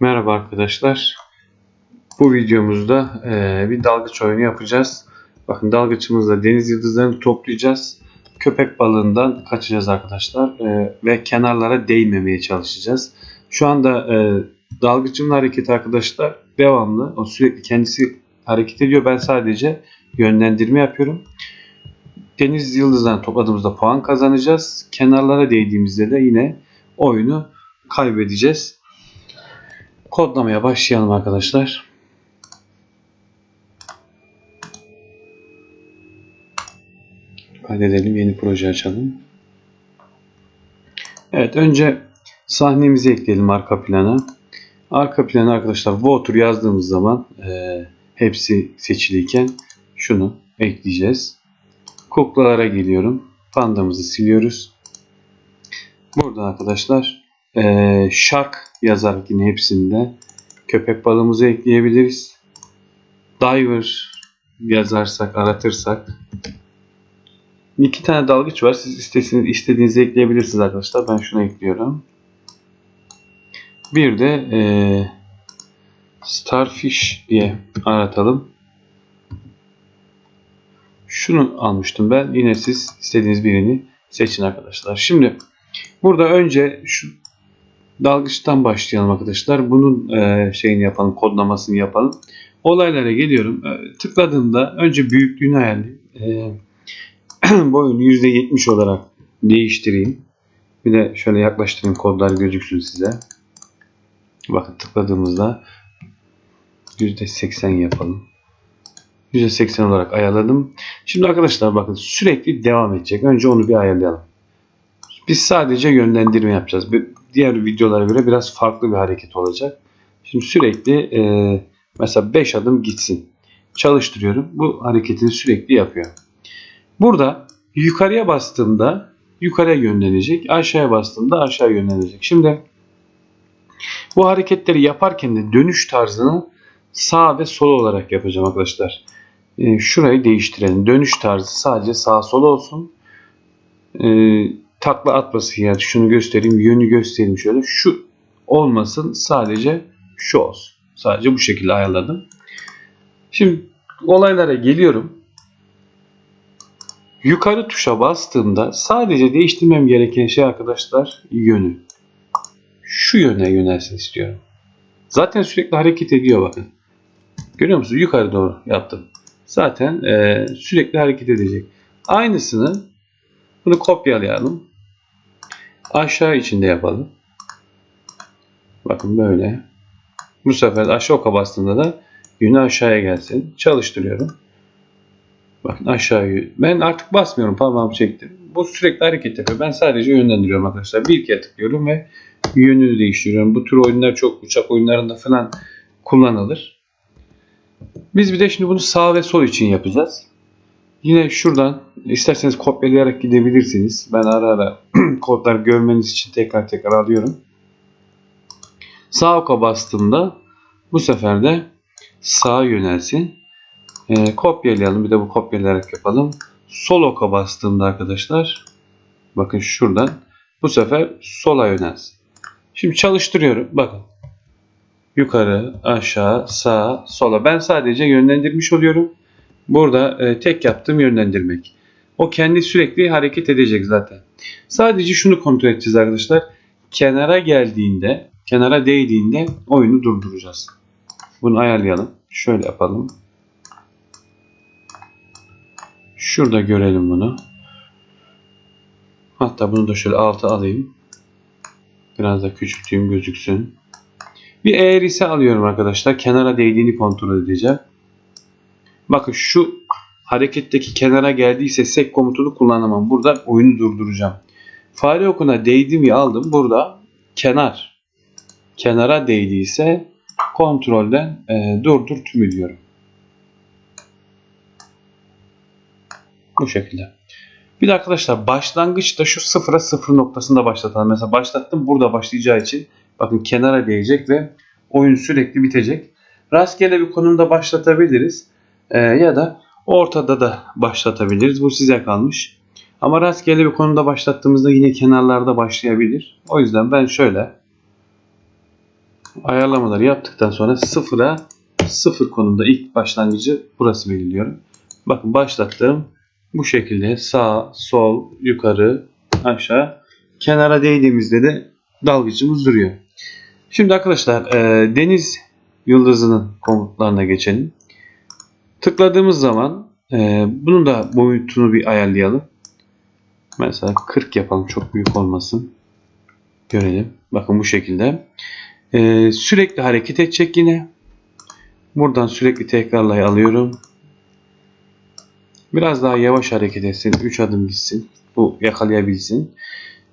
Merhaba arkadaşlar. Bu videomuzda eee, bir dalgıç oyunu yapacağız. Bakın dalgıçımızla deniz yıldızlarını toplayacağız. Köpek balığından kaçacağız arkadaşlar. Eee, ve kenarlara değmemeye çalışacağız. Şu anda eee dalgıcımın hareketi arkadaşlar devamlı. O sürekli kendisi hareket ediyor. Ben sadece yönlendirme yapıyorum. Deniz yıldızlarını topladığımızda puan kazanacağız. Kenarlara değdiğimizde de yine oyunu kaybedeceğiz. Kodlamaya başlayalım arkadaşlar. Kaydedelim. Yeni proje açalım. Evet önce sahnemizi ekleyelim arka plana. Arka plana arkadaşlar Water yazdığımız zaman e, hepsi seçiliyken şunu ekleyeceğiz. Kuklalara geliyorum. Pandamızı siliyoruz. Burada arkadaşlar e, Shark yazarak yine hepsinde köpek balığımızı ekleyebiliriz. Diver yazarsak, aratırsak iki tane dalgıç var. Siz istediğiniz, istediğinizi ekleyebilirsiniz arkadaşlar. Ben şunu ekliyorum. Bir de e, Starfish diye aratalım. Şunu almıştım ben. Yine siz istediğiniz birini seçin arkadaşlar. Şimdi burada önce şu dalgıçtan başlayalım arkadaşlar. Bunun e, şeyini yapalım, kodlamasını yapalım. Olaylara geliyorum. E, tıkladığımda önce büyüklüğünü ayarlayayım. E, boyunu %70 olarak değiştireyim. Bir de şöyle yaklaştırayım kodlar gözüksün size. Bakın tıkladığımızda %80 yapalım. %80 olarak ayarladım. Şimdi arkadaşlar bakın sürekli devam edecek. Önce onu bir ayarlayalım. Biz sadece yönlendirme yapacağız. Diğer videolara göre biraz farklı bir hareket olacak. Şimdi sürekli e, mesela 5 adım gitsin. Çalıştırıyorum. Bu hareketini sürekli yapıyor. Burada yukarıya bastığımda yukarıya yönlenecek. Aşağıya bastığımda aşağı yönlenecek. Şimdi bu hareketleri yaparken de dönüş tarzını sağ ve sol olarak yapacağım arkadaşlar. E, şurayı değiştirelim. Dönüş tarzı sadece sağ sol olsun. E, takla atmasın yani. Şunu göstereyim yönü göstereyim şöyle. Şu olmasın sadece şu olsun. Sadece bu şekilde ayarladım. Şimdi olaylara geliyorum. Yukarı tuşa bastığımda sadece değiştirmem gereken şey arkadaşlar yönü. Şu yöne yönelsin istiyorum. Zaten sürekli hareket ediyor bakın. Görüyor musunuz? Yukarı doğru yaptım. Zaten e, sürekli hareket edecek. Aynısını bunu kopyalayalım. Aşağı içinde yapalım. Bakın böyle. Bu sefer aşağı oka bastığında da yönü aşağıya gelsin. Çalıştırıyorum. Bakın aşağıya. Ben artık basmıyorum. Parmağımı çektim. Bu sürekli hareket yapıyor. Ben sadece yönlendiriyorum arkadaşlar. Bir kere tıklıyorum ve yönünü değiştiriyorum. Bu tür oyunlar çok uçak oyunlarında falan kullanılır. Biz bir de şimdi bunu sağ ve sol için yapacağız. Yine şuradan isterseniz kopyalayarak gidebilirsiniz. Ben ara ara kodlar görmeniz için tekrar tekrar alıyorum. Sağ oka bastığımda bu sefer de sağa yönelsin. E, kopyalayalım. Bir de bu kopyalayarak yapalım. Sol oka bastığımda arkadaşlar bakın şuradan bu sefer sola yönelsin. Şimdi çalıştırıyorum. Bakın. Yukarı, aşağı, sağa, sola. Ben sadece yönlendirmiş oluyorum. Burada e, tek yaptığım yönlendirmek. O kendi sürekli hareket edecek zaten. Sadece şunu kontrol edeceğiz arkadaşlar. Kenara geldiğinde, kenara değdiğinde oyunu durduracağız. Bunu ayarlayalım. Şöyle yapalım. Şurada görelim bunu. Hatta bunu da şöyle alta alayım. Biraz da küçülteyim gözüksün. Bir eğer ise alıyorum arkadaşlar. Kenara değdiğini kontrol edeceğim. Bakın şu hareketteki kenara geldiyse sek komutunu kullanamam. Burada oyunu durduracağım. Fare okuna değdi mi aldım. Burada kenar kenara değdiyse kontrolden e, durdur tümü diyorum. Bu şekilde. Bir de arkadaşlar başlangıçta şu sıfıra sıfır noktasında başlatalım. Mesela başlattım burada başlayacağı için bakın kenara değecek ve oyun sürekli bitecek. Rastgele bir konumda başlatabiliriz. Ee, ya da ortada da başlatabiliriz. Bu size kalmış. Ama rastgele bir konuda başlattığımızda yine kenarlarda başlayabilir. O yüzden ben şöyle ayarlamaları yaptıktan sonra sıfıra sıfır konumda ilk başlangıcı burası belirliyorum. Bakın başlattım. Bu şekilde sağ, sol, yukarı, aşağı. Kenara değdiğimizde de dalgıcımız duruyor. Şimdi arkadaşlar e, deniz yıldızının komutlarına geçelim. Tıkladığımız zaman e, bunun da boyutunu bir ayarlayalım. Mesela 40 yapalım çok büyük olmasın. Görelim. Bakın bu şekilde. E, sürekli hareket edecek yine. Buradan sürekli tekrarlay alıyorum. Biraz daha yavaş hareket etsin. 3 adım gitsin. Bu yakalayabilsin.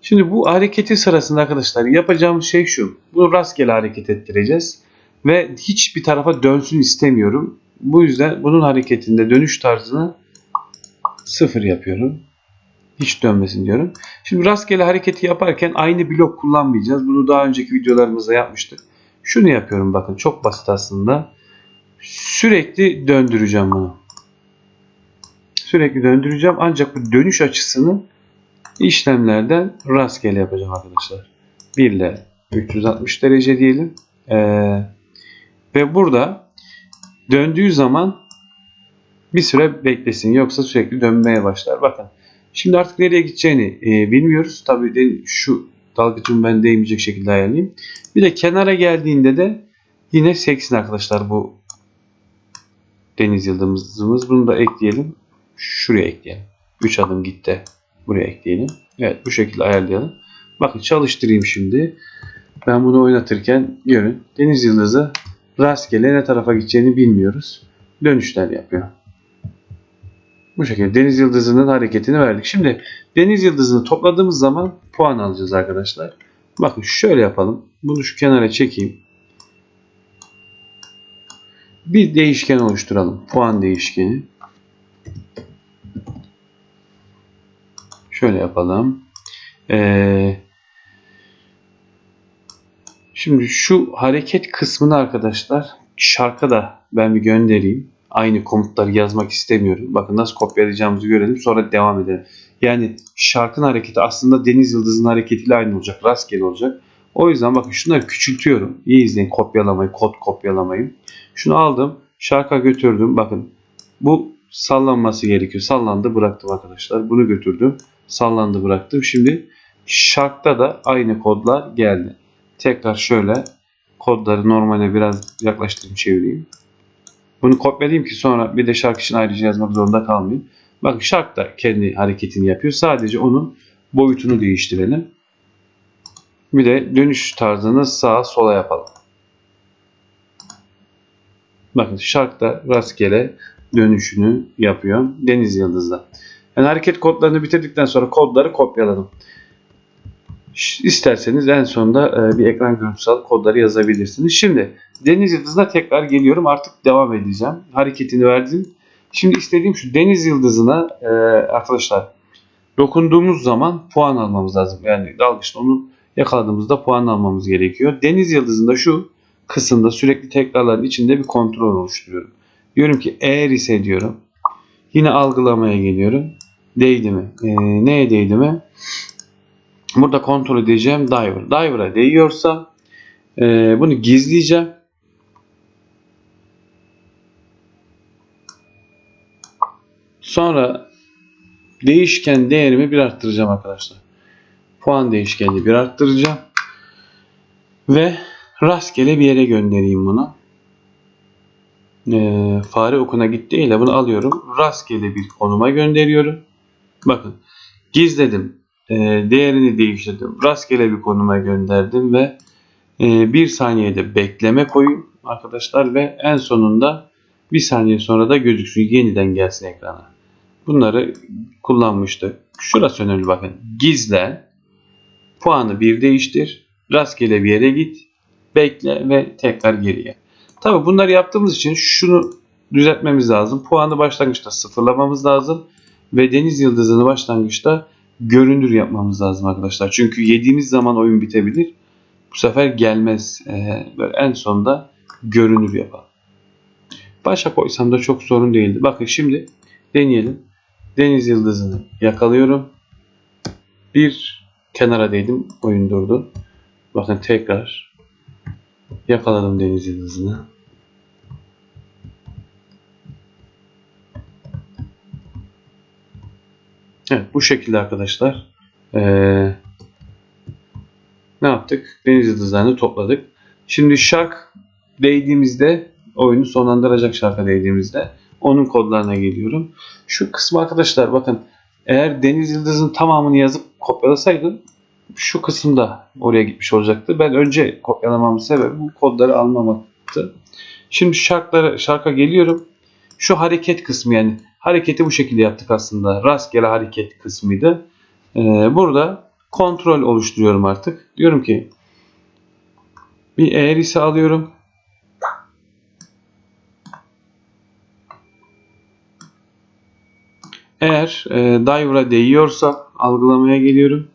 Şimdi bu hareketi sırasında arkadaşlar yapacağımız şey şu. Bunu rastgele hareket ettireceğiz. Ve hiçbir tarafa dönsün istemiyorum. Bu yüzden bunun hareketinde dönüş tarzını sıfır yapıyorum. Hiç dönmesin diyorum. Şimdi rastgele hareketi yaparken aynı blok kullanmayacağız. Bunu daha önceki videolarımızda yapmıştık. Şunu yapıyorum bakın çok basit aslında. Sürekli döndüreceğim bunu. Sürekli döndüreceğim ancak bu dönüş açısını işlemlerden rastgele yapacağım arkadaşlar. 1 ile 360 derece diyelim. Ee, ve burada döndüğü zaman bir süre beklesin. Yoksa sürekli dönmeye başlar. Bakın. Şimdi artık nereye gideceğini e, bilmiyoruz. Tabii de şu dalgıcımı ben değmeyecek şekilde ayarlayayım. Bir de kenara geldiğinde de yine seksin arkadaşlar bu deniz yıldızımız. Bunu da ekleyelim. Şuraya ekleyelim. 3 adım gitti. Buraya ekleyelim. Evet bu şekilde ayarlayalım. Bakın çalıştırayım şimdi. Ben bunu oynatırken görün. Deniz yıldızı rastgele ne tarafa gideceğini bilmiyoruz. Dönüşler yapıyor. Bu şekilde deniz yıldızının hareketini verdik. Şimdi deniz yıldızını topladığımız zaman puan alacağız arkadaşlar. Bakın şöyle yapalım. Bunu şu kenara çekeyim. Bir değişken oluşturalım. Puan değişkeni. Şöyle yapalım. Ee, şimdi şu hareket kısmını arkadaşlar şarka da ben bir göndereyim. Aynı komutları yazmak istemiyorum. Bakın nasıl kopyalayacağımızı görelim. Sonra devam edelim. Yani şarkın hareketi aslında deniz yıldızının hareketiyle aynı olacak. Rastgele olacak. O yüzden bakın şunları küçültüyorum. İyi izleyin kopyalamayı, kod kopyalamayı. Şunu aldım. Şarka götürdüm. Bakın bu sallanması gerekiyor. Sallandı bıraktım arkadaşlar. Bunu götürdüm. Sallandı bıraktım. Şimdi şarkta da aynı kodlar geldi. Tekrar şöyle kodları normale biraz yaklaştırayım çevireyim. Bunu kopyalayayım ki sonra bir de şarkı için ayrıca yazmak zorunda kalmayayım. Bakın şark da kendi hareketini yapıyor. Sadece onun boyutunu değiştirelim. Bir de dönüş tarzını sağa sola yapalım. Bakın şark da rastgele dönüşünü yapıyor. Deniz yıldızda. Yani hareket kodlarını bitirdikten sonra kodları kopyaladım. İsterseniz en sonunda e, bir ekran görüntüsü alıp kodları yazabilirsiniz. Şimdi deniz yıldızına tekrar geliyorum. Artık devam edeceğim. Hareketini verdim. Şimdi istediğim şu deniz yıldızına e, arkadaşlar dokunduğumuz zaman puan almamız lazım. Yani dalgıçta onu yakaladığımızda puan almamız gerekiyor. Deniz yıldızında şu kısımda sürekli tekrarların içinde bir kontrol oluşturuyorum. Diyorum ki eğer ise diyorum yine algılamaya geliyorum. Değdi mi? E, neye değdi mi? Burada kontrol edeceğim diver. Diver'a değiyorsa e, bunu gizleyeceğim. Sonra değişken değerimi bir arttıracağım arkadaşlar. Puan değişkenini bir arttıracağım. Ve rastgele bir yere göndereyim bunu. Ee, fare okuna gittiğiyle bunu alıyorum. Rastgele bir konuma gönderiyorum. Bakın gizledim. Ee, değerini değiştirdim. Rastgele bir konuma gönderdim ve e, bir saniyede bekleme koyun arkadaşlar ve en sonunda bir saniye sonra da gözüksün yeniden gelsin ekrana. Bunları kullanmıştık. Şurası önemli bakın. Gizle, puanı bir değiştir, rastgele bir yere git, bekle ve tekrar geriye. Tabi bunları yaptığımız için şunu düzeltmemiz lazım. Puanı başlangıçta sıfırlamamız lazım ve deniz yıldızını başlangıçta görünür yapmamız lazım arkadaşlar. Çünkü yediğimiz zaman oyun bitebilir. Bu sefer gelmez. Ee, böyle en sonda görünür yapalım. Başa koysam da çok sorun değildi. Bakın şimdi deneyelim. Deniz yıldızını yakalıyorum. Bir kenara değdim. Oyun durdu. Bakın tekrar Yakaladım deniz yıldızını. Evet bu şekilde arkadaşlar. Ee, ne yaptık? Deniz yıldızlarını topladık. Şimdi şark değdiğimizde oyunu sonlandıracak şarka değdiğimizde onun kodlarına geliyorum. Şu kısmı arkadaşlar bakın eğer deniz yıldızının tamamını yazıp kopyalasaydım şu kısımda oraya gitmiş olacaktı. Ben önce kopyalamamın sebebi bu kodları almamaktı. Şimdi şarklara, şarka geliyorum. Şu hareket kısmı yani hareketi bu şekilde yaptık aslında. Rastgele hareket kısmıydı. Ee, burada kontrol oluşturuyorum artık. Diyorum ki bir eğrisi alıyorum. Eğer e, diver'a değiyorsa algılamaya geliyorum.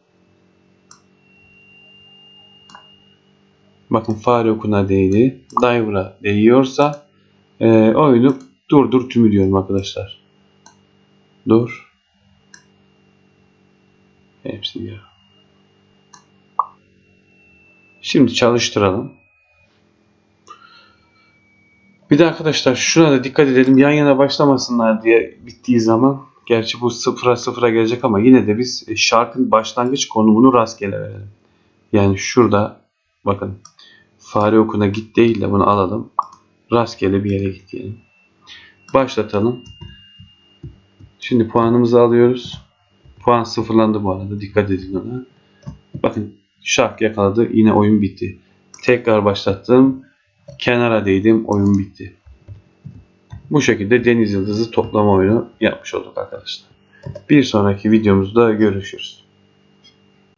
Bakın fare okuna değdi. Diver'a değiyorsa e, oyunu durdur tümü diyorum arkadaşlar. Dur. Hepsi ya. Şimdi çalıştıralım. Bir de arkadaşlar şuna da dikkat edelim. Yan yana başlamasınlar diye bittiği zaman gerçi bu sıfıra sıfıra gelecek ama yine de biz şarkın başlangıç konumunu rastgele verelim. Yani şurada bakın fare okuna git değil de bunu alalım. Rastgele bir yere git diyelim. Başlatalım. Şimdi puanımızı alıyoruz. Puan sıfırlandı bu arada. Dikkat edin ona. Bakın şark yakaladı. Yine oyun bitti. Tekrar başlattım. Kenara değdim. Oyun bitti. Bu şekilde deniz yıldızı toplama oyunu yapmış olduk arkadaşlar. Bir sonraki videomuzda görüşürüz.